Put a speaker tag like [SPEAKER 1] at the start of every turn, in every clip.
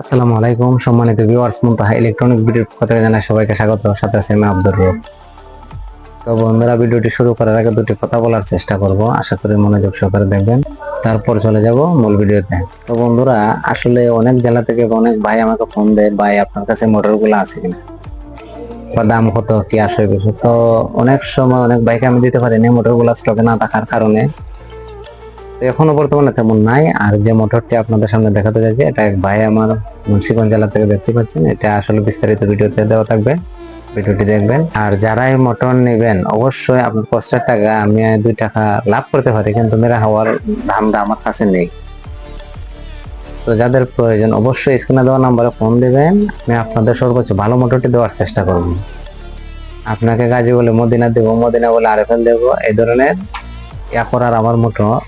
[SPEAKER 1] আসসালামু আলাইকুম, সম্মানিত ভিউয়ার্স ইলেকট্রনিক ভিডিওর পক্ষ থেকে জানাই সবাইকে স্বাগত। সাথে আছি আমি আব্দুর রব। তো বন্ধুরা, ভিডিওটি শুরু করার আগে দুটি কথা বলার চেষ্টা করব। আশা করি মনোযোগ সহকারে দেখবেন। তারপর চলে যাব মূল ভিডিওতে। তো বন্ধুরা, আসলে অনেক জেলা থেকে অনেক ভাই আমাকে ফোন দেয়, ভাই, আপনার কাছে মোটরগুলো আছে কিনা? বা দাম কত? কি আসে কিছু? তো অনেক সময় অনেক বাইকে আমি দিতে পারি না মোটরগুলো স্টকে না থাকার কারণে। এখনও বর্তমানে তেমন নাই। আর যে মোটরটি আপনাদের সামনে দেখাতে যাচ্ছি এটা এক ভাই আমার মুন্সিগঞ্জ জেলা থেকে দেখতে পাচ্ছেন। এটা আসলে বিস্তারিত ভিডিওতে দেওয়া থাকবে। ভিডিওটি দেখবেন। আর যারা এই মোটর নেবেন, অবশ্যই আপনার কষ্টের টাকা আমি দুই টাকা লাভ করতে পারি, কিন্তু মেরা হওয়ার দামটা আমার কাছে নেই। তো যাদের প্রয়োজন, অবশ্যই স্ক্রিনে দেওয়া নাম্বারে ফোন দেবেন। আমি আপনাদের সর্বোচ্চ ভালো মোটরটি দেওয়ার চেষ্টা করব। আপনাকে গাজী বলে, মদিনা দেবো, মদিনা বলে আরেফেল দেবো, এই ধরনের ইয়া করার আমার মোটর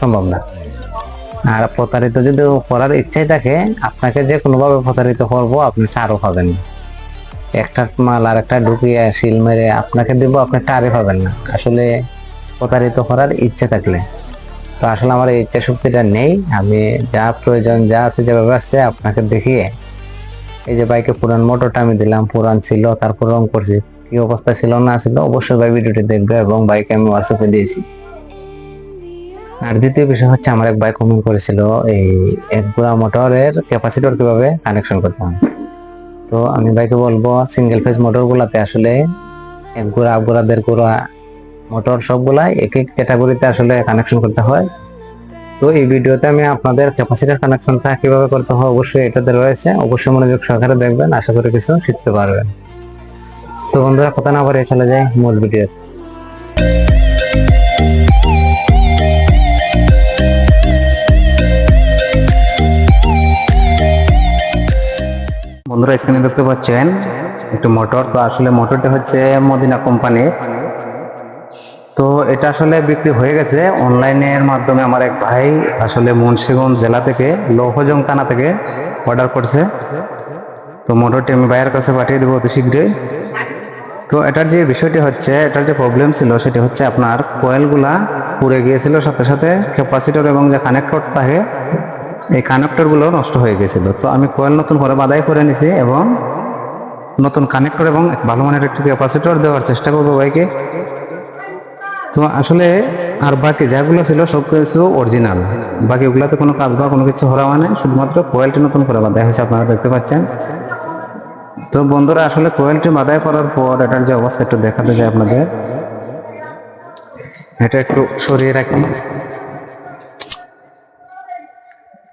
[SPEAKER 1] সম্ভব না। আর প্রতারিত যদি করার ইচ্ছাই থাকে, আপনাকে যে কোনোভাবে প্রতারিত করব, আপনি টারও পাবেন না। একটা মাল আর একটা ঢুকিয়ে শিল মেরে আপনাকে দিব, আপনি টারে পাবেন না। আসলে প্রতারিত করার ইচ্ছে থাকলে। তো আসলে আমার এই ইচ্ছা শক্তিটা নেই। আমি যা প্রয়োজন, যা আছে, যেভাবে আছে, আপনাকে দেখিয়ে এই যে বাইকে পুরান মোটরটা আমি দিলাম, পুরান ছিল, তারপর রং করছি। কি অবস্থা ছিল, না ছিল, অবশ্যই ভাই ভিডিওটি দেখবে এবং বাইকে আমি হোয়াটসঅ্যাপে দিয়েছি। আর দ্বিতীয় বিষয় হচ্ছে আমার এক ভাই কমেন্ট করেছিল, এই এক গুড়া মোটরের ক্যাপাসিটর কীভাবে কানেকশন করতে হয়? তো আমি ভাইকে বলব সিঙ্গেল ফেজ মোটর গুলাতে আসলে এক গুড়া আপ গুড়া, দেড় গুড়া মোটর সবগুলাই এক এক ক্যাটাগরিতে আসলে কানেকশন করতে হয়। তো এই ভিডিওতে আমি আপনাদের ক্যাপাসিটার কানেকশনটা কীভাবে করতে হয় অবশ্যই এটাতে রয়েছে, অবশ্যই মনোযোগ সহকারে দেখবেন, আশা করি কিছু শিখতে পারবেন। তো বন্ধুরা, কথা না বাড়িয়ে চলে যায় মূল ভিডিও বন্ধুরা স্ক্রিনে দেখতে পাচ্ছেন একটু মোটর তো আসলে মোটরটা হচ্ছে মদিনা কোম্পানির তো এটা আসলে বিক্রি হয়ে গেছে অনলাইনের মাধ্যমে। আমার এক ভাই আসলে মুন্সিগঞ্জ জেলা থেকে, লৌহজং থানা থেকে অর্ডার করছে। তো মোটরটি আমি ভাইয়ের কাছে পাঠিয়ে দেবো অতি শীঘ্রই। তো এটার যে বিষয়টি হচ্ছে, এটার যে প্রবলেম ছিল, সেটি হচ্ছে আপনার কয়েলগুলা পুড়ে গিয়েছিল। সাথে সাথে ক্যাপাসিটর এবং যে কানেক্টর থাকে এই কানেক্টরগুলো নষ্ট হয়ে গেছিল। তো আমি কয়েল নতুন করে বাদাই করে নিছি এবং নতুন কানেক্টর এবং ভালো মানের একটি ক্যাপাসিটর দেওয়ার চেষ্টা করব বাইকে তো আসলে আর বাকি যাগুলো ছিল সব কিছু অরিজিনাল বাকি ওগুলাতে কোনো কাজ বা কোনো কিছু হওয়া মানে শুধুমাত্র কোয়েলটি নতুন করে বাদাই হয়েছে, আপনারা দেখতে পাচ্ছেন। তো বন্ধুরা, আসলে কোয়েলটি বাদাই করার পর এটার যে অবস্থা একটু দেখাতে যায় আপনাদের। এটা একটু সরিয়ে রাখি।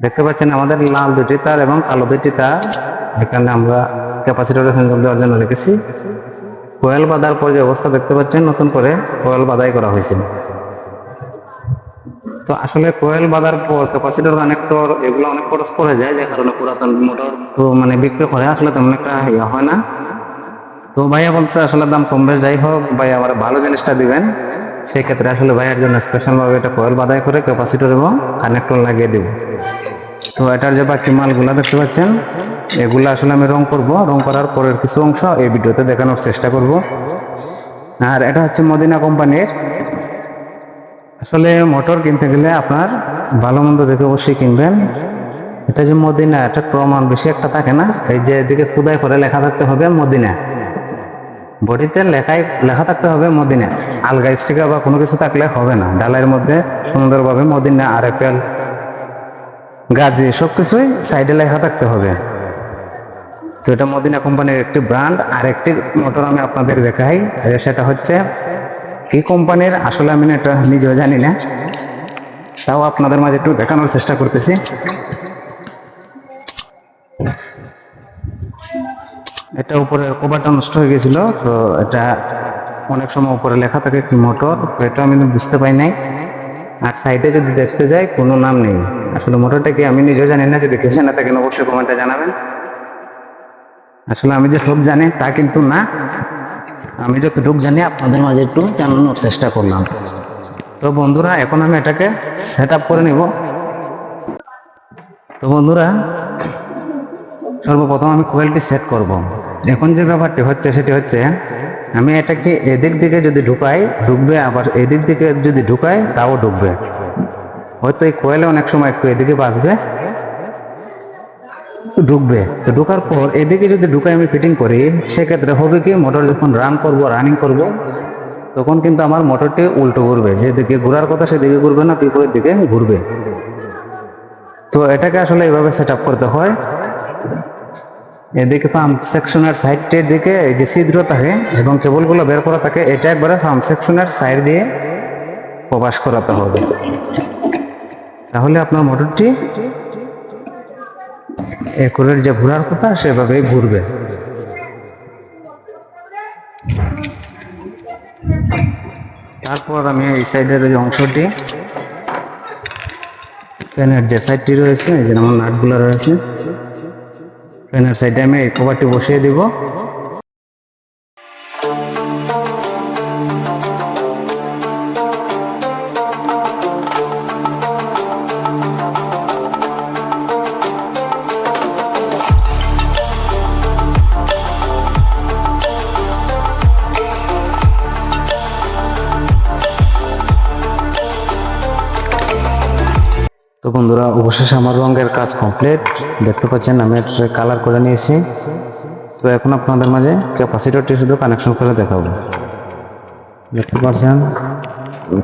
[SPEAKER 1] দেখতে পাচ্ছেন আমাদের লাল দুটি তার এবং কালো দুটি তার। এখানে আমরা ক্যাপাসিটরের সংযোগ দেওয়ার জন্য রেখেছি। কোয়েল বাঁধার পর যে অবস্থা দেখতে পাচ্ছেন, নতুন করে কোয়েল বাধাই করা হয়েছে। তো আসলে কোয়েল বাঁধার পর ক্যাপাসিটর কানেক্টর এগুলো অনেক খরচ পড়ে যায় যে কারণে পুরাতন মোটর তো মানে বিক্রি করে, আসলে তেমন একটা ইয়ে হয় না। তো ভাইয়া বলছে আসলে দাম কমবে, যাই হোক, ভাই আমার ভালো জিনিসটা দিবেন। সেই ক্ষেত্রে আসলে ভাইয়ের জন্য স্পেশালভাবে এটা কোয়েল বাধাই করে ক্যাপাসিটর এবং কানেক্টর লাগিয়ে দিব। তো এটার যে বাকি মালগুলা দেখতে পাচ্ছেন, এগুলো আসলে আমি রং করব। রং করার পরের কিছু অংশ এই ভিডিওতে দেখানোর চেষ্টা করব। আর এটা হচ্ছে মদিনা কোম্পানির। আসলে মোটর কিনতে গেলে আপনার ভালো মন্দ দেখে অবশ্যই কিনবেন। এটা যে মদিনা, এটা প্রমাণ বেশি একটা থাকে না। এই যে এদিকে খুদাই করে লেখা থাকতে হবে মদিনা। বডিতে লেখাই, লেখা থাকতে হবে মদিনা। আলগা স্টিকার বা কোনো কিছু থাকলে হবে না। ডালের মধ্যে সুন্দরভাবে মদিনা আর এপেল গাজি, সবকিছুই সাইডে লেখা থাকতে হবে। তো এটা মদিনা কোম্পানির একটি ব্র্যান্ড আর একটি মোটর আমি আপনাদের দেখাই। সেটা হচ্ছে, কি কোম্পানির? আসলে আমি এটা নিজেও জানি না। তাও আপনাদের মাঝে একটু দেখানোর চেষ্টা করতেছি। এটা উপরে কভারটা নষ্ট হয়ে গেছিল, তো এটা অনেক সময় উপরে লেখা থাকে কি মোটর তো এটা আমি বুঝতে পাই নাই। আর সাইডে যদি দেখতে যাই, কোনো নাম নেই। আসলে মোটরটা কি আমি নিজেও জানি না, যদি কেউ জানা থাকেন অবশ্যই কমেন্টে জানাবেন। আসলে আমি যে সব জানি তা কিন্তু না। আমি যতটুকু জানি আপনাদের মাঝে একটু জানানোর চেষ্টা করলাম। তো বন্ধুরা, এখন আমি এটাকে সেট আপ করে নিব। তো বন্ধুরা, সর্বপ্রথম আমি কোয়েলটি সেট করব। এখন যে ব্যাপারটি হচ্ছে, সেটি হচ্ছে আমি এটাকে এদিক দিকে যদি ঢুকাই, ঢুকবে, আবার এদিক দিকে যদি ঢুকাই, তাও ঢুকবে। হয়তো এই কোয়েলে অনেক সময় একটু এদিকে বাঁচবে ঢুকবে। তো ঢোকার পর এদিকে যদি ঢুকে আমি ফিটিং করি, সেক্ষেত্রে হবে কি মোটর যখন রান করব রানিং করব, তখন কিন্তু আমার মোটরটি উল্টো ঘুরবে। যেদিকে ঘোরার কথা সেদিকে ঘুরবে না, বিপরীত দিকে ঘুরবে। তো এটাকে আসলে এইভাবে সেট করতে হয়। এদিকে পাম্প সেকশনের সাইডটির দিকে যে ছিদ্র থাকে এবং কেবলগুলো বের করা থাকে, এটা একবারে পাম্প সেকশনের সাইড দিয়ে প্রবাস করাতে হবে। তাহলে আপনার মোটরটি একুরের যে ঘোরার কথা, সেভাবেই ঘুরবে। তারপর আমি এই সাইডের যে অংশটি, ফ্যানের যে সাইডটি রয়েছে, এই যে আমার নাটগুলো রয়েছে, ফ্যানের সাইডে আমি এই কভারটি বসিয়ে দিব। তো বন্ধুরা, অবশেষে আমার রঙের কাজ কমপ্লিট দেখতে পাচ্ছেন, আমি এটা কালার করে নিয়েছি। তো এখন আপনাদের মাঝে ক্যাপাসিটরটি শুধু কানেকশন করে দেখাবো। দেখতে পাচ্ছেন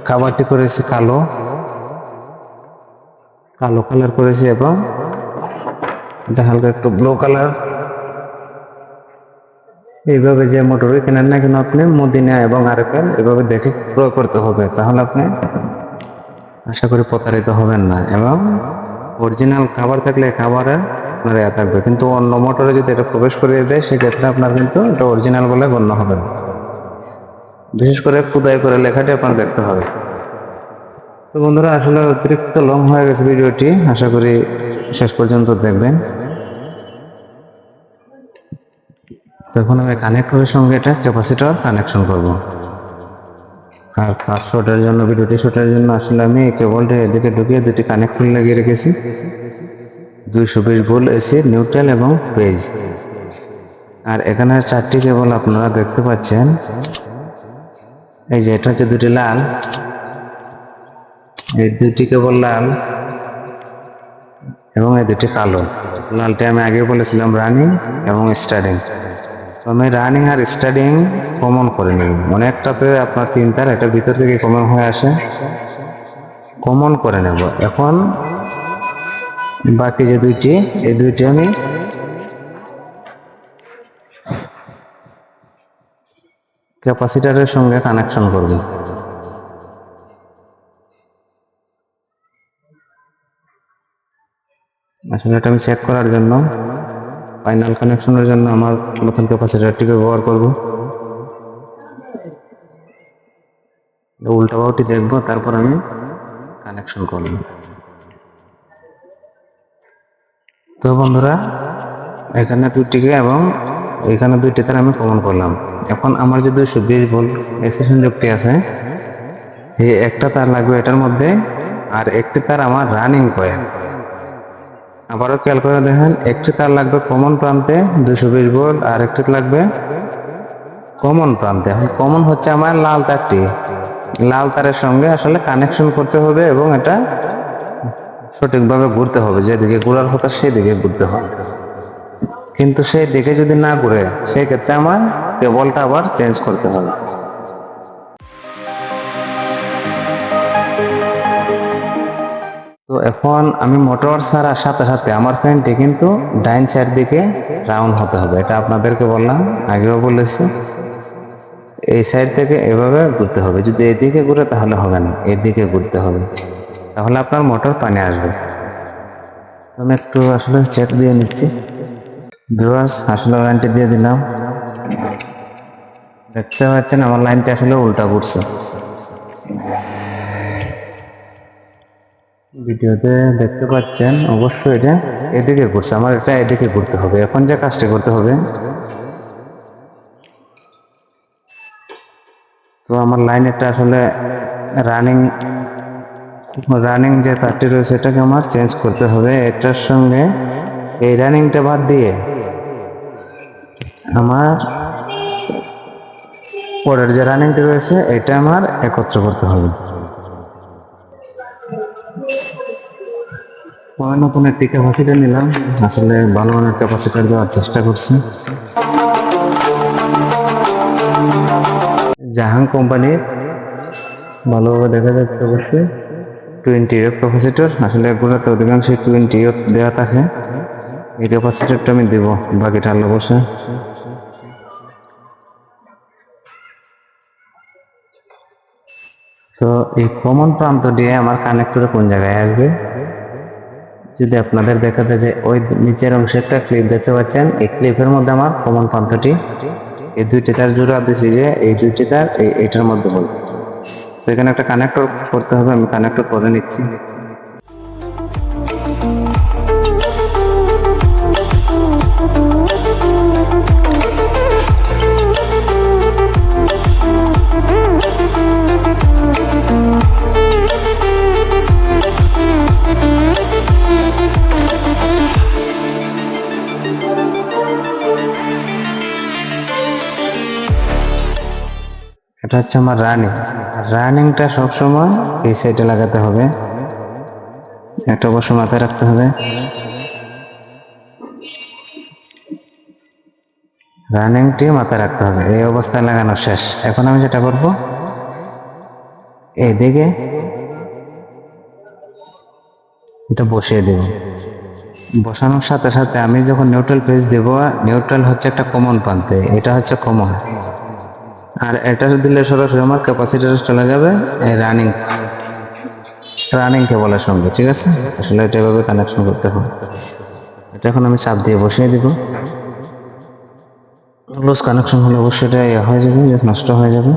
[SPEAKER 1] খাবারটি করেছি কালো। কালো কালার করেছি এবং এটা হালকা একটু ব্লু কালার এইভাবে যে মোটর কেনেন না কেন আপনি, মদিনা এবং আরএফএল এভাবে দেখে ক্রয় করতে হবে। তাহলে আপনি আশা করি প্রতারিত হবেন না। এবং অরিজিনাল খাবার থাকলে খাবারে আপনার ইয়া থাকবে। কিন্তু অন্য মোটরে যদি এটা প্রবেশ করিয়ে দেয়, সেক্ষেত্রে আপনার কিন্তু এটা অরিজিনাল বলে গণ্য হবে না। বিশেষ করে খুদাই করে লেখাটি আপনার দেখতে হবে। তো বন্ধুরা, আসলে অতিরিক্ত লং হয়ে গেছে ভিডিওটি। আশা করি শেষ পর্যন্ত দেখবেন। তখন আমি কানেক্টরের সঙ্গে এটা ক্যাপাসিটার কানেকশন করব। আর ফার্স্ট শটের জন্য ভিডিওটি শটের জন্য আসলে আমি কেবলটা এদিকে ঢুকিয়ে দুটি কানেক্টর লাগিয়ে রেখেছি। দুইশো বিশ ভোল্ট এসি নিউট্রাল এবং পেজ আর এখানে চারটি কেবল আপনারা দেখতে পাচ্ছেন। এই যে, এটা হচ্ছে দুটি লাল। এই দুটি কেবল লাল এবং এই দুটি কালো। লালটি আমি আগে বলেছিলাম রানিং এবং স্টার্টিং আমি রানিং আর স্টাডিং কমন করে নেব। অনেকটাতে আপনার তিন তার এটা ভিতর থেকে কমন হয়ে আসে। কমন করে নেব। এখন বাকি যে দুইটি, এই দুইটি আমি ক্যাপাসিটারের সঙ্গে কানেকশন করব। আসলে এটা আমি চেক করার জন্য ফাইনাল কানেকশনের জন্য আমার নতুন ক্যাপাসিটারটি ব্যবহার করব। উল্টা বাউটি দেখব, তারপর আমি কানেকশন করব। তো বন্ধুরা, এখানে দুটিকে এবং এখানে দুইটি তার আমি কমন করলাম। এখন আমার যে দুইশো বিশ ভোল্ট এসি সংযোগটি আছে, এই একটা তার লাগবে এটার মধ্যে, আর একটি তার আমার রানিং কয়েল আবারও খেয়াল করে দেখেন, একটি তার লাগবে কমন প্রান্তে দুশো বিশ ভোল্ট, আর একটি লাগবে কমন প্রান্তে। এখন কমন হচ্ছে আমার লাল তারটি। লাল তারের সঙ্গে আসলে কানেকশন করতে হবে এবং এটা সঠিকভাবে ঘুরতে হবে। যেদিকে ঘোরার কথা সেদিকে ঘুরতে হবে। কিন্তু সেই দিকে যদি না ঘুরে, সেই ক্ষেত্রে আমার কেবলটা আবার চেঞ্জ করতে হবে। তো এখন আমি মোটর ছাড়ার সাথে সাথে আমার ফ্যানটি কিন্তু ডাইন সাইড দিকে রাউন্ড হতে হবে, এটা আপনাদেরকে বললাম, আগেও বলেছি। এই সাইড থেকে এভাবে ঘুরতে হবে, যদি এদিকে ঘুরে তাহলে হবে না, এদিকে ঘুরতে হবে, তাহলে আপনার মোটর পানি আসবে। আমি একটু আসলে চেক দিয়ে নিচ্ছি। ভিউয়ার্স, আসলে লাইনটি দিয়ে দিলাম। দেখতে পাচ্ছেন আমার লাইনটি আসলে উল্টা ঘুরছে। ভিডিওতে দেখতে পাচ্ছেন, অবশ্যই এটা এদিকে ঘুরছে। আমার এটা এদিকে ঘুরতে হবে। এখন যে কাজটা করতে হবে, তো আমার লাইনেরটা আসলে রানিং রানিং যে তারটি রয়েছে এটাকে আমার চেঞ্জ করতে হবে। এটার সঙ্গে এই রানিংটা বাদ দিয়ে আমার পরের যে রানিংটি রয়েছে, এটা আমার একত্র করতে হবে। আমি নতুন একটি ক্যাপাসিটার নিলাম। আসলে ভালো মানের ক্যাপাসিটার দেওয়ার চেষ্টা করছি। জাহাং কোম্পানির ভালোভাবে দেখা যাচ্ছে অবশ্যই। টোয়েন্টি এফ ক্যাপাসিটর আসলে এগুলোতে অধিকাংশই টোয়েন্টি এফ দেওয়া থাকে। এই ক্যাপাসিটারটা আমি দেবো, বাকিটা আল্লাহ বসে। তো এই কমন প্রান্ত দিয়ে আমার কানেক্টরে কোন জায়গায় আসবে? যদি আপনাদের দেখাতে যে ওই নিচের অংশে একটা ক্লিপ দেখতে পাচ্ছেন, এই ক্লিপের মধ্যে আমার কমন প্রান্তটি এই দুইটি তার জোড়া দিছি যে এই দুইটি তার এটার মধ্যে বলব তো এখানে একটা কানেক্টর করতে হবে, আমি কানেক্টর করে নিচ্ছি। এটা হচ্ছে আমার রানিং রানিংটা সবসময় এই সাইডে লাগাতে হবে। একটা অবশ্য মাথায় রাখতে হবে। রানিংটি মাথায় রাখতে হবে। এই অবস্থায় লাগানো শেষ। এখন আমি যেটা করব এইদিকে এটা বসিয়ে দেব। বসানোর সাথে সাথে আমি যখন নিউট্রাল পেজ দেব নিউট্রাল হচ্ছে একটা কমন প্রান্তে। এটা হচ্ছে কমন আর এটা দিলে সরাসরি আমার ক্যাপাসিটার চলে যাবে রানিং রানিং কেবলের সঙ্গে, ঠিক আছে? আসলে এটা এভাবে কানেকশন করতে হবে এটা এখন আমি চাপ দিয়ে বসিয়ে দিব। লুজ কানেকশন হলে অবশ্যই এটা ইয়ে হয়ে যাবে নষ্ট হয়ে যাবে।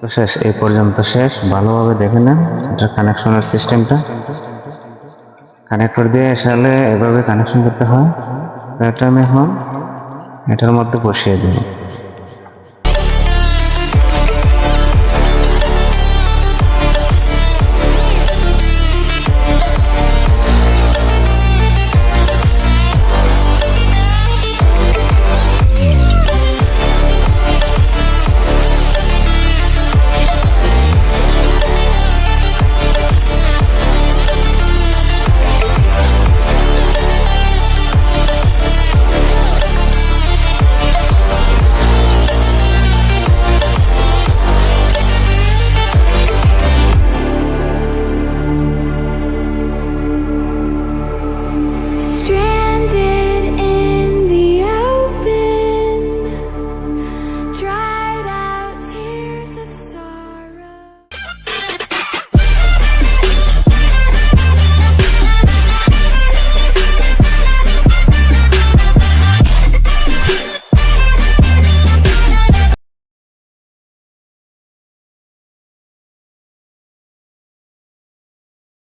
[SPEAKER 1] তো শেষ, এই পর্যন্ত শেষ। ভালোভাবে দেখে নেন এটা কানেকশনের সিস্টেমটা কানেক্টর দিয়ে আসলে এভাবে কানেকশন করতে হয়। তো এটা আমি এখন এটার মধ্যে বসিয়ে দেবো।